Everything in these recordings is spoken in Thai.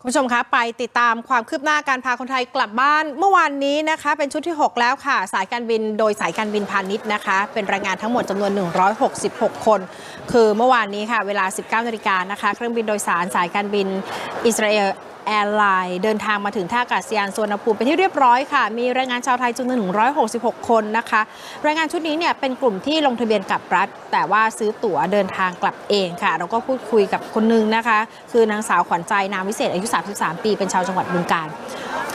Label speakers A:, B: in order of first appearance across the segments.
A: คุณผู้ชมคะไปติดตามความคืบหน้าการพาคนไทยกลับบ้านเมื่อวานนี้นะคะ เป็นชุดที่ 6 แล้วค่ะ สายการบินโดยสายการบินพาณิชย์นะคะ เป็นแรงงานทั้งหมดจำนวน 166 คน คือเมื่อวานนี้ค่ะ เวลา 19นาฬิกานะคะ เครื่องบินโดยสารสายการบินอิสราเอล แอร์ไลน์เดินทางมาถึงท่าอากาศยานสุวรรณภูมิเป็นที่เรียบร้อยค่ะ มีแรงงานชาวไทยจำนวน166 คนนะคะแรงงานชุดนี้เนี่ยเป็นกลุ่มที่ลงทะเบียนกับรัฐ แต่ว่าซื้อตั๋วเดินทางกลับเองค่ะ เราก็พูดคุยกับคนนึงนะคะ คือนางสาวขวัญใจนามวิเศษอายุ 33 ปี เป็นชาวจังหวัดบึงกาฬ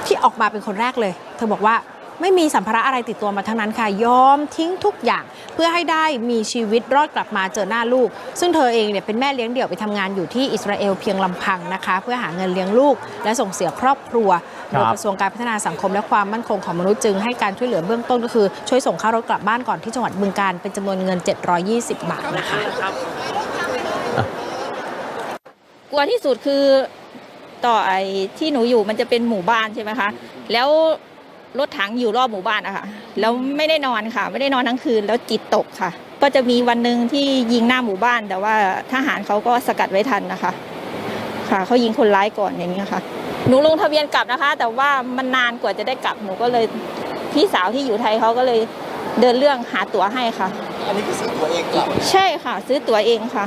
A: ที่ออกมาเป็นคนแรกเลย เธอบอกว่า ไม่มีสัมภาระอะไรติดตัวมาทั้งนั้นค่ะ ยอมทิ้งทุกอย่าง เพื่อให้ได้มีชีวิตรอดกลับมาเจอหน้าลูก ซึ่งเธอเองเนี่ยเป็นแม่เลี้ยงเดี่ยวไปทำงานอยู่ที่อิสราเอลเพียงลำพังนะคะ เพื่อหาเงินเลี้ยงลูก และส่งเสียครอบครัว
B: ครั
A: โด
B: บ
A: ยกระทรวงการพัฒนาสังคมและความมั่นคงของมนุษย์จึงให้การช่วยเหลือเบื้องต้นก็คือช่วยส่งค่ารถกลับบ้านก่อนที่จังหวัดบึงการเป็นจำนวนเงิน 720 บาทนะคะ
C: กลัวที่สุดคือต่อไอ้ที่หนูอยู่มันจะเป็นหมู่บ้านใช่ไหมคะ แล้ว รถถังอยู่รอบหมู่บ้านอะค่ะแล้วไม่ได้นอนค่ะ ไม่ได้นอนทั้งคืนแล้วจิตตกค่ะ ก็จะมีวันหนึ่งที่ยิงหน้าหมู่บ้าน แต่ว่าทหารเขาก็สกัดไว้ทันนะคะ ค่ะเขายิงคนร้ายก่อนอย่างนี้ยค่ะหนูลงทะเบียนกลับนะคะ แต่ว่ามันนานกว่าจะได้กลับหนูก็เลยพี่สาวที่อยู่ไทยเขาก็เลยเดินเรื่องหาตั๋วให้ค่ะ
D: อันนี้คือซื้อตัวเองกลับ
C: ใช่ค่ะ ซื้อตั๋วเองค่ะ